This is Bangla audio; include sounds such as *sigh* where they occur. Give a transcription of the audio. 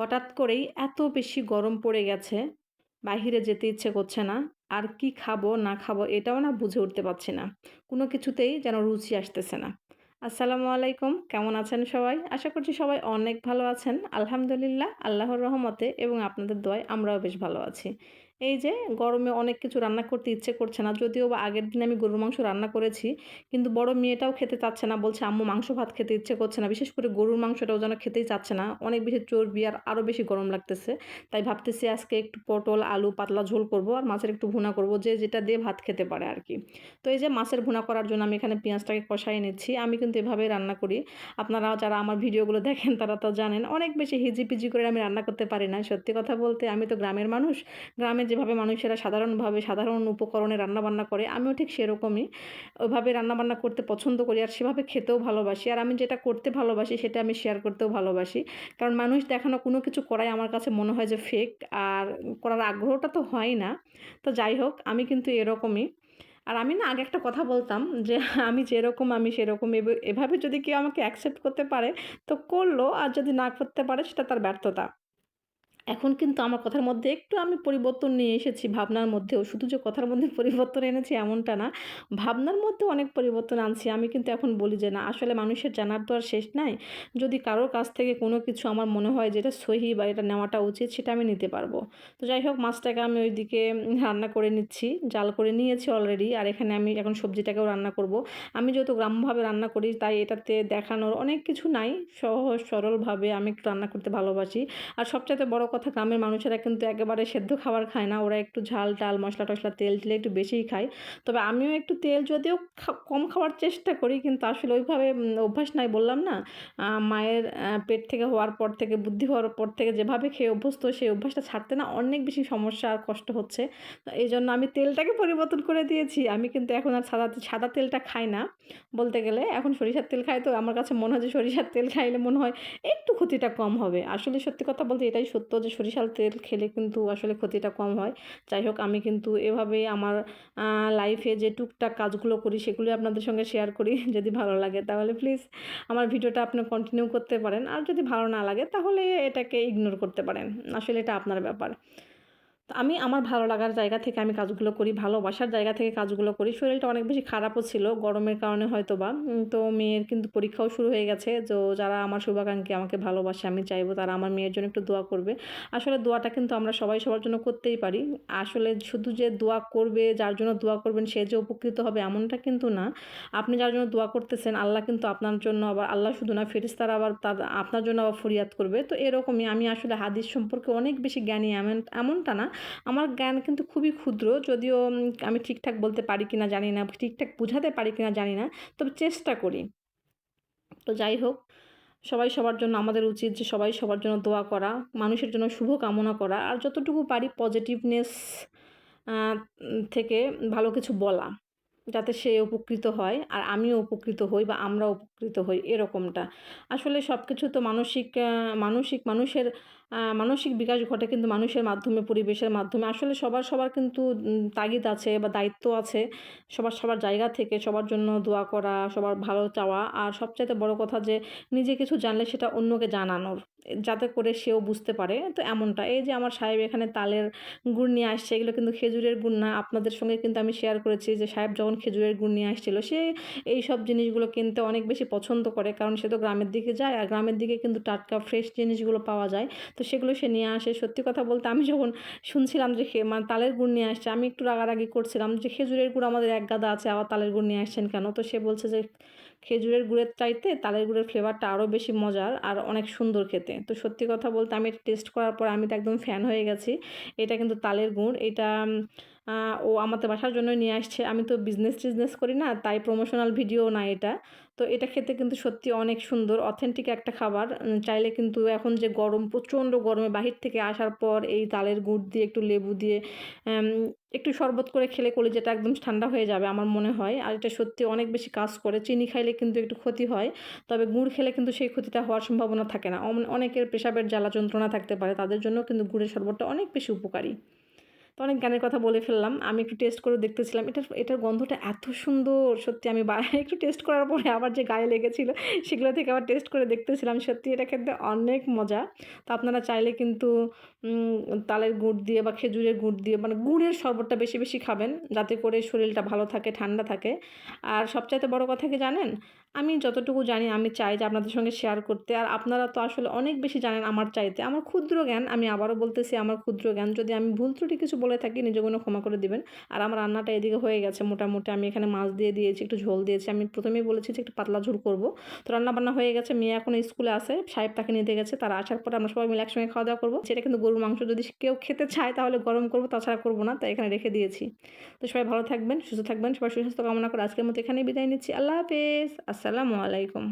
হঠাৎ করেই এত বেশি গরম পড়ে গেছে বাহিরে যেতে ইচ্ছে করছে না, আর কি খাব, না খাব এটাও না বুঝে উঠতে পারছি না। কোনো কিছুতেই যেন রুচি আসতেছে না। আসসালামু আলাইকুম, কেমন আছেন সবাই? আশা করছি সবাই অনেক ভালো আছেন। আলহামদুলিল্লাহ, আল্লাহর রহমতে এবং আপনাদের দোয়ায় আমরাও বেশ ভালো আছি। এই যে গরমে অনেক কিছু রান্না করতে ইচ্ছে করছে না। যদিও বা আগের দিন আমি গরুর মাংস রান্না করেছি, কিন্তু বড় মেয়েটাও খেতে চাচ্ছে না। বলছে, আম্মু, মাংস ভাত খেতে ইচ্ছে করছে না। বিশেষ করে গরুর মাংসটাও যেন খেতেই চাচ্ছে না। অনেক বেশি চর্বি আর আরও বেশি গরম লাগতেছে। তাই ভাবতেছি আজকে একটু পটল, আলু, পাতলা ঝোল করব আর মাছের একটু ভুনা করব, যে যেটা দিয়ে ভাত খেতে পারে আর কি। তো এই যে মাছের ভুনা করার জন্য আমি এখানে পেঁয়াজটাকে কষাই নিচ্ছি। আমি কিন্তু এভাবেই রান্না করি। আপনারা যারা আমার ভিডিওগুলো দেখেন, তারা তো জানেন, অনেক বেশি হিজিপিজি করে আমি রান্না করতে পারি না। সত্যি কথা বলতে আমি তো গ্রামের মানুষ। গ্রামে যেভাবে মানুষেরা সাধারণভাবে, সাধারণ উপকরণে রান্নাবান্না করে, আমিও ঠিক সেরকমই। ওইভাবে রান্নাবান্না করতে পছন্দ করি আর সেভাবে খেতেও ভালোবাসি। আর আমি যেটা করতে ভালোবাসি সেটা আমি শেয়ার করতেও ভালোবাসি। কারণ মানুষ দেখানো কোনো কিছু করাই আমার কাছে মনে হয় যে ফেক আর করার আগ্রহটা তো হয় না। তো যাই হোক, আমি কিন্তু এরকমই। আর আমি না আগে একটা কথা বলতাম যে আমি যেরকম, আমি সেরকম। এভাবে যদি কেউ আমাকে অ্যাকসেপ্ট করতে পারে, তো করল। আর যদি না করতে পারে, সেটা তার ব্যর্থতা। এখন কিন্তু আমার কথার মধ্যে একটু আমি পরিবর্তন নিয়ে এসেছি, ভাবনার মধ্যেও। শুধু যে কথার মধ্যে *laughs* পরিবর্তন এনেছি এমনটা না, ভাবনার মধ্যে অনেক পরিবর্তন আনছি। আমি কিন্তু এখন বলি যে, না, আসলে মানুষের জানার তো আর শেষ নাই। যদি কারোর কাছ থেকে কোনো কিছু আমার মনে হয় যেটা সহি বা এটা নেওয়াটা উচিত, সেটা আমি নিতে পারব। তো যাই হোক, মাছটাকে আমি ওইদিকে রান্না করে নিচ্ছি। জাল করে নিয়েছি অলরেডি আর এখানে আমি এখন সবজিটাকেও রান্না করব। আমি যেহেতু গ্রামভাবে রান্না করি, তাই এটাতে দেখানোর অনেক কিছু নাই। সহজ, সরলভাবে আমি একটু রান্না করতে ভালোবাসি। আর সবচাইতে বড় কথা গ্রামের মানুষেরা কিন্তু একেবারে সেদ্ধ খাবার খায় না। ওরা একটু ঝাল টাল মশলা টশলা, তেল টেলে একটু বেশিই খায়। তবে আমিও একটু তেল যদিও কম খাওয়ার চেষ্টা করি, কিন্তু আসলে ওইভাবে অভ্যাস নাই বললাম না। মায়ের পেট থেকে হওয়ার পর থেকে, বুদ্ধি হওয়ার পর থেকে যেভাবে খেয়ে অভ্যস্ত, সেই অভ্যাসটা ছাড়তে না অনেক বেশি সমস্যা আর কষ্ট হচ্ছে। এই জন্য আমি তেলটাকে পরিবর্তন করে দিয়েছি। আমি কিন্তু এখন আর সাদা সাদা তেলটা খাই না। বলতে গেলে এখন সরিষার তেল খাই তো, আমার কাছে মনে হয় যে সরিষার তেল খাইলে মনে হয় একটু ক্ষতিটা কম হবে। আসলে সত্যি কথা বলতে এটাই সত্য যে সরিষার তেল খেলে কিন্তু আসলে ক্ষতিটা কম হয়। যাই হোক, আমি কিন্তু এভাবে আমার লাইফে যে টুকটাক কাজগুলো করি সেগুলি আপনাদের সঙ্গে শেয়ার করি। *laughs* যদি ভালো লাগে তাহলে প্লিজ আমার ভিডিওটা আপনি কন্টিনিউ করতে পারেন। আর যদি ভালো না লাগে তাহলে এটাকে ইগনোর করতে পারেন। আসলে এটা আপনার ব্যাপার। আমি আমার ভালো লাগার জায়গা থেকে আমি কাজগুলো করি, ভালোবাসার জায়গা থেকে কাজগুলো করি। শরীরটা অনেক বেশি খারাপও ছিল, গরমের কারণে হয়তো বা তো মেয়ের কিন্তু পরীক্ষাও শুরু হয়ে গেছে, তো যারা আমার শুভাকাঙ্ক্ষী আমাকে ভালোবাসে, আমি চাইব তারা আমার মেয়ের জন্য একটু দোয়া করবে। আসলে দোয়াটা কিন্তু আমরা সবাই সবার জন্য করতেই পারি। আসলে শুধু যে দোয়া করবে, যার জন্য দোয়া করবেন, সে যে উপকৃত হবে এমনটা কিন্তু না। আপনি যার জন্য দোয়া করতেছেন, আল্লাহ কিন্তু আপনার জন্য আবার, আল্লাহ শুধু না ফেরিস্তারা আবার তার, আপনার জন্য আবার ফরিয়াদ করবে। তো এরকমই আমি আসলে হাদিস সম্পর্কে অনেক বেশি জ্ঞানী এমন, এমনটা না। আমার জ্ঞান কিন্তু খুবই ক্ষুদ্র, যদিও আমি ঠিকঠাক বলতে পারি কি না জানি না, ঠিকঠাক বোঝাতে পারি কি না জানি না, তবে চেষ্টা করি। তো যাই হোক, সবাই সবার জন্য আমাদের উচিত যে সবাই সবার জন্য দোয়া করা, মানুষের জন্য শুভ কামনা করা, আর যতটুকু পারি পজিটিভনেস থেকে ভালো কিছু বলা, যাতে সে উপকৃত হয়, আর আমিও উপকৃত হই বা আমরা উপকৃত হই, এরকমটা। আসলে সব কিছু তো মানসিক মানসিক মানুষের মানসিক বিকাশ ঘটে কিন্তু মানুষের মাধ্যমে, পরিবেশের মাধ্যমে। আসলে সবার সবার কিন্তু তাগিদ আছে বা দায়িত্ব আছে সবার সবার জায়গা থেকে, সবার জন্য দোয়া করা, সবার ভালো চাওয়া। আর সবচাইতে বড় কথা যে, নিজে কিছু জানলে সেটা অন্যকে জানানোর যাতে করে সেও বুঝতে পারে। তো এমনটা। এই যে আমার সাহেব এখানে তালের গুড় নিয়ে আসছে, এগুলো কিন্তু খেজুরের গুড় না। আপনাদের সঙ্গে কিন্তু আমি শেয়ার করেছি যে, সাহেব যখন খেজুরের গুড় নিয়ে আসছিল, সে এই সব জিনিসগুলো কিনতে অনেক বেশি পছন্দ করে। কারণ সে তো গ্রামের দিকে যায়, আর গ্রামের দিকে কিন্তু টাটকা ফ্রেশ জিনিসগুলো পাওয়া যায়। তো সেগুলো সে নিয়ে আসে। সত্যি কথা বলতে আমি যখন শুনছিলাম যে মানে তালের গুড় নিয়ে আসছে, আমি একটু রাগারাগি করছিলাম যে খেজুরের গুড় আমাদের এক গাদা আছে, আবার তালের গুড় নিয়ে আসছেন কেন? তো সে বলছে যে খেজুরের গুড়ের চাইতে তালের গুড়ের ফ্লেভারটা আরও বেশি মজার আর অনেক সুন্দর খেতে। তো সত্যি কথা বলতে আমি টেস্ট করার পর আমি তো একদম ফ্যান হয়ে গেছি। এটা কিন্তু তালের গুড়, এটা ও আমাদের বাসার জন্যই নিয়ে আসছে। আমি তো বিজনেস টিজনেস করি না, তাই প্রমোশনাল ভিডিও না এটা। তো এটা খেতে কিন্তু সত্যি অনেক সুন্দর অথেন্টিক একটা খাবার। চাইলে কিন্তু এখন যে গরম, প্রচণ্ড গরমে বাহির থেকে আসার পর এই তালের গুড় দিয়ে একটু লেবু দিয়ে একটু শরবত করে খেলে যেটা একদম ঠান্ডা হয়ে যাবে আমার মনে হয়। আর এটা সত্যি অনেক বেশি কাজ করে। চিনি খাইলে কিন্তু একটু ক্ষতি হয়। তবে গুড় খেলে কিন্তু সেই ক্ষতিটা হওয়ার সম্ভাবনা থাকে না। অনেকের পেশাবের জ্বালা যন্ত্রণা থাকতে পারে। তাদের জন্য কিন্তু গুড়ের শরবতটা অনেক বেশি উপকারী। তো অনেক গানের কথা বলে ফেললাম। আমি একটু টেস্ট করে দেখতেছিলাম। এটার এটার গন্ধটা এত সুন্দর সত্যি আমি *laughs* একটু টেস্ট করার পরে আবার যে গায়ে লেগেছিল সেগুলো থেকে আবার টেস্ট করে দেখতেছিলাম। সত্যি এটা খেতে অনেক মজা। তো আপনারা চাইলে কিন্তু তালের গুড় দিয়ে বা খেজুরের গুড় দিয়ে মানে গুড়ের শরবতটা বেশি, বেশি খাবেন যাতে করে শরীরটা ভালো থাকে, ঠান্ডা থাকে। আর সবচাইতে বড় কথা কি জানেন? আমি যতটুকু জানি আমি চাই যে আপনাদের সঙ্গে শেয়ার করতে। আর আপনারা তো আসলে অনেক বেশি জানেন আমার চাইতে। আমার ক্ষুদ্র জ্ঞান আমি আবারও বলতেছি আমার ক্ষুদ্র জ্ঞান। যদি আমি ভুল ত্রুটি কিছু বলে থাকি নিজের জন্য ক্ষমা করে দিবেন। আর আমার রান্নাটা এদিকে হয়ে গেছে মোটামুটি। আমি এখানে মাছ দিয়ে দিয়েছি, একটু ঝোল দিয়েছি। আমি প্রথমেই বলেছি যে একটু পাতলা ঝোল করব। তো রান্না-বান্না হয়ে গেছে। মেয়ে এখনও স্কুলে আসে সাহেব তাকে নিতে গেছে। তারা আসার পরে আমরা সবাই মিলে একসঙ্গে খাওয়া-দাওয়া করব। সেটা কিন্তু গরুর মাংস যদি কেউ খেতে চায় তাহলে গরম করব তাছাড়া করব না। তাই এখানে রেখে দিয়েছি। তো সবাই ভালো থাকবেন, সুস্থ থাকবেন। সবাই সুস্বাস্থ্য কামনা করে আজকের মতো এখানেই বিদায় নিচ্ছি। আল্লাহ হাফেজ। আসসালামু আলাইকুম।